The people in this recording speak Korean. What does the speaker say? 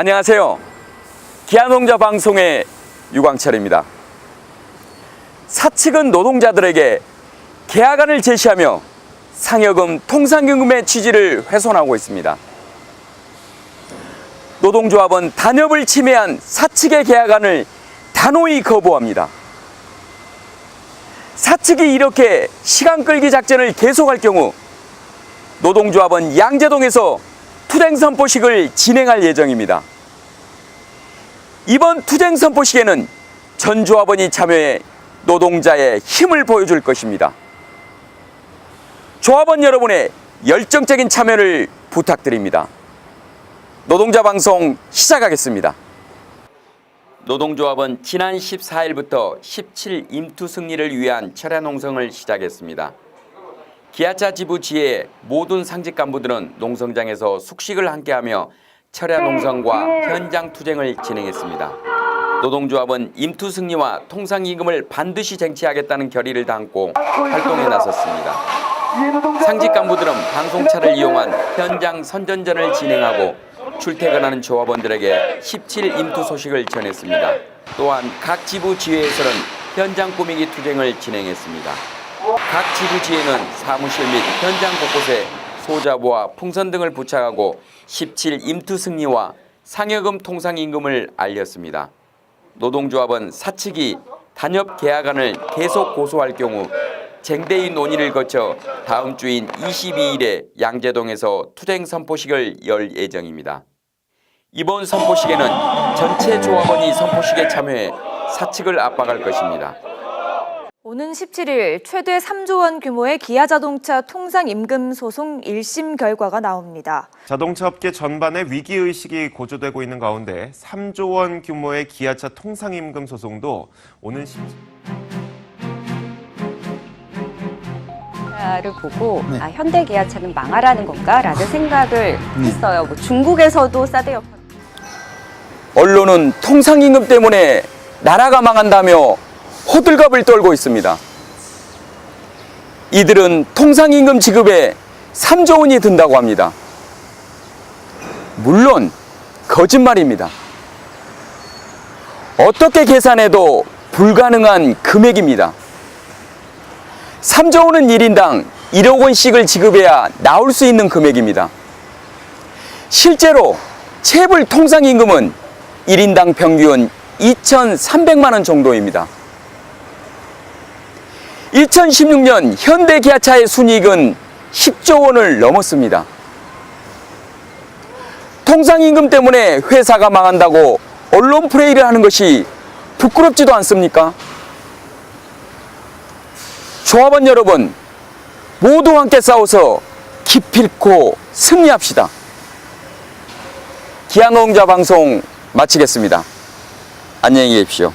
안녕하세요. 기아농자 방송의 유광철입니다. 사측은 노동자들에게 계약안을 제시하며 상여금 통상임금의 취지를 훼손하고 있습니다. 노동조합은 단협을 침해한 사측의 계약안을 단호히 거부합니다. 사측이 이렇게 시간 끌기 작전을 계속할 경우 노동조합은 양재동에서 투쟁 선포식을 진행할 예정입니다. 이번 투쟁 선포식에는 전 조합원이 참여해 노동자의 힘을 보여줄 것입니다. 조합원 여러분의 열정적인 참여를 부탁드립니다. 노동자 방송 시작하겠습니다. 노동조합은 지난 14일부터 17 임투 승리를 위한 철야 농성을 시작했습니다. 기아차 지부 지혜 모든 상직 간부들은 농성장에서 숙식을 함께하며 철야 농성과 현장 투쟁을 진행했습니다. 노동조합은 임투 승리와 통상 임금을 반드시 쟁취하겠다는 결의를 담고 활동에 나섰습니다. 상직 간부들은 방송차를 이용한 현장 선전전을 진행하고 출퇴근하는 조합원들에게 17 임투 소식을 전했습니다. 또한 각 지부 지회에서는 현장 꾸미기 투쟁을 진행했습니다. 각 지부 지회는 사무실 및 현장 곳곳에 소자보와 풍선 등을 부착하고 17 임투 승리와 상여금 통상 임금을 알렸습니다. 노동조합은 사측이 단협 계약안을 계속 고소할 경우 쟁대의 논의를 거쳐 다음 주인 22일에 양재동에서 투쟁 선포식을 열 예정입니다. 이번 선포식에는 전체 조합원이 선포식에 참여해 사측을 압박할 것입니다. 오는 17일 최대 3조 원 규모의 기아 자동차 통상 임금 소송 1심 결과가 나옵니다. 자동차 업계 전반에 위기 의식이 고조되고 있는 가운데 3조 원 규모의 기아차 통상 임금 소송도 오는 10... 를 보고 아, 현대 기아차는 망하라는 건가라는 생각을 했어요. 뭐 중국에서도 사드 역할. 언론은 통상임금 때문에 나라가 망한다며 호들갑을 떨고 있습니다. 이들은 통상임금 지급에 3조 원이 든다고 합니다. 물론 거짓말입니다. 어떻게 계산해도 불가능한 금액입니다. 3조 원은 1인당 1억 원씩을 지급해야 나올 수 있는 금액입니다. 실제로 체불 통상임금은 1인당 평균 2,300만 원 정도입니다. 2016년 현대 기아차의 순이익은 10조 원을 넘었습니다. 통상임금 때문에 회사가 망한다고 언론 플레이를 하는 것이 부끄럽지도 않습니까? 조합원 여러분, 모두 함께 싸워서 기필코 승리합시다. 기아노동자 방송 마치겠습니다. 안녕히 계십시오.